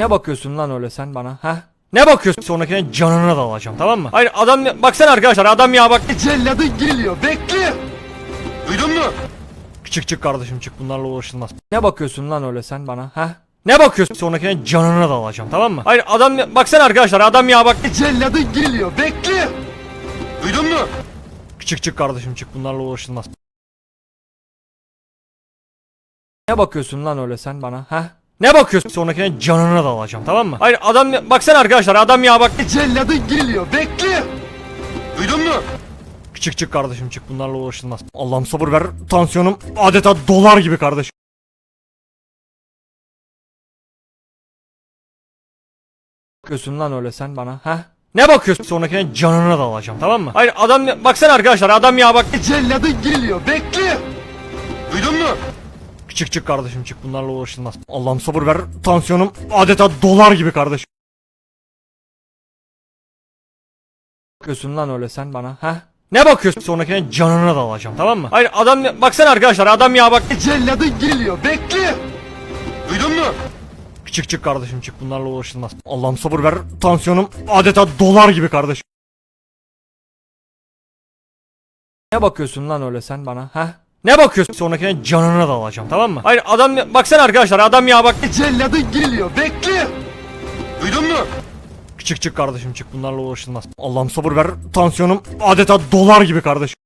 Ne bakıyorsun lan öyle sen bana ha? Ne bakıyorsun? Sonrakine canını da alacağım tamam mı? Hayır adam baksana arkadaşlar adam ya bak. Celladın geliyor bekle. Duydun mu? Çık çık kardeşim çık bunlarla uğraşılmaz. Ne bakıyorsun lan öyle sen bana ha? Ne bakıyorsun? Sonrakine canını da alacağım tamam mı? Hayır adam baksana arkadaşlar adam ya bak. Celladın geliyor bekle. Duydun mu? Çık çık kardeşim çık bunlarla uğraşılmaz. Ne bakıyorsun lan öyle sen bana ha? Ne bakıyorsun? Sonrakine canını da alacağım tamam mı? Hayır adam baksana arkadaşlar adam ya bak. Celladın geliyor bekle. Duydun mu? Çık çık kardeşim çık bunlarla uğraşılmaz. Allah'ım sabır ver tansiyonum adeta dolar gibi kardeşim. bakıyorsun lan öyle sen bana ha? Ne bakıyorsun? Sonrakine canını da alacağım tamam mı? Hayır adam baksana arkadaşlar adam ya bak. Celladın geliyor bekle. Duydun mu? Çık çık kardeşim çık bunlarla uğraşılmaz. Allah'ım sabır ver tansiyonum adeta dolar gibi kardeşim. bakıyorsun lan öyle sen bana ha? Ne bakıyorsun? Sonrakine canını da alacağım tamam mı? Hayır adam baksana arkadaşlar adam ya bak. Celladın geliyor bekle. Duydun mu? Çık çık kardeşim çık bunlarla uğraşılmaz. Allah'ım sabır ver tansiyonum adeta dolar gibi kardeşim. Ne bakıyorsun lan öyle sen bana ha? Ne bakıyorsun? Sonrakine canını da alacağım tamam mı? Hayır adam baksana arkadaşlar adam ya bak. Celladın geliyor bekle. Duydun mu? Çık çık kardeşim çık bunlarla uğraşılmaz. Allah'ım sabır ver tansiyonum adeta dolar gibi kardeşim.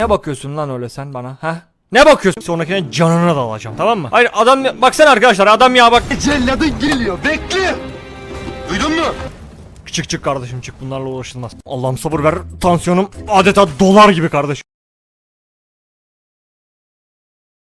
Ne bakıyorsun lan öyle sen bana ha? Ne bakıyorsun? Sonrakine canını da alacağım tamam mı? Hayır adam baksana arkadaşlar adam ya bak. Celladın geliyor bekle. Duydun mu? Çık çık kardeşim çık bunlarla uğraşılmaz. Allah'ım sabır ver tansiyonum adeta dolar gibi kardeşim.